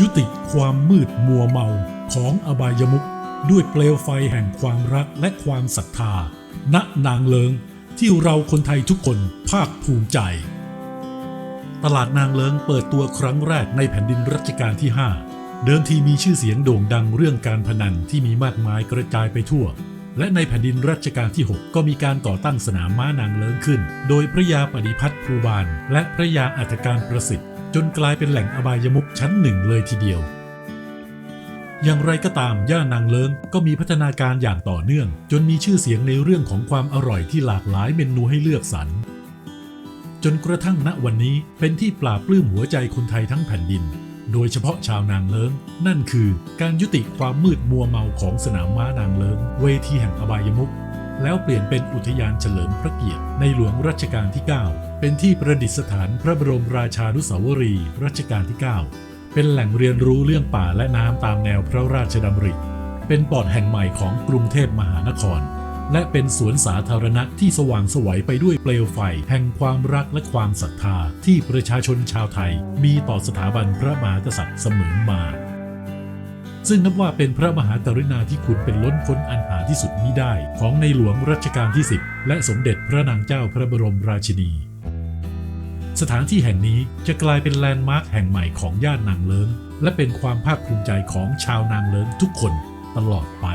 ยุติความมืดมัวเมาของอบายมุขด้วยเปลวไฟแห่งความรักและความศรัทธา ณนางเลิงที่เราคนไทยทุกคนภาคภูมิใจ ตลาดนางเลิงเปิดตัวครั้งแรกในแผ่นดินรัชกาลที่ 5 เดิมทีมีชื่อเสียงโด่งดังเรื่องการพนันที่มีมากมายกระจายไปทั่ว และในแผ่นดินรัชกาลที่ 6 ก็มีการก่อตั้งสนามม้านางเลิงขึ้น โดยพระยาปฏิพัฒน์ภูบาลและพระยาอัฐการประสิทธิ์ จนกลายเป็นแหล่งอบายมุขชั้นหนึ่งเลยทีเดียว อย่างไรก็ตามย่านนางเลิงก็มีพัฒนาการอย่างต่อเนื่อง จนมีชื่อเสียงในเรื่องของความอร่อยที่หลากหลายเมนูให้เลือกสรรจนกระทั่งณวันนี้เป็นที่ปราบปลื้มหัวใจคนไทยทั้งแผ่นดิน โดยเฉพาะชาวนางเลิง นั่นคือการยุติความมืดมัวเมาของสนามม้านางเลิง เวทีแห่งอบายมุข แล้วเปลี่ยนเป็นอุทยานเฉลิมพระเกียรติในหลวงรัชกาลที่ 9 เป็นที่ประดิษฐานพระบรมราชานุสาวรีย์รัชกาลที่ 9 เป็นแหล่งเรียนรู้เรื่องป่าและน้ำตามแนวพระราชดำริ เป็นปอดแห่งใหม่ของกรุงเทพมหานคร และเป็นสวนสาธารณะที่สว่างสวัยไปด้วยเปลวไฟ แห่งความรักและความศรัทธาที่ประชาชนชาวไทย มีต่อสถาบันพระมหากษัตริย์เสมอมา ซึ่งนับว่าเป็นพระมหากรุณาที่คุณเป็นล้นพ้นอันหาที่สุดมิได้ ของในหลวงรัชกาลที่ 10 และสมเด็จพระนางเจ้าพระบรมราชินี สถานที่แห่งนี้จะกลายเป็นแลนด์มาร์คแห่งใหม่ของย่านนางเลิ้งและเป็นความภาคภูมิใจของชาวนางเลิ้งทุกคนตลอดไป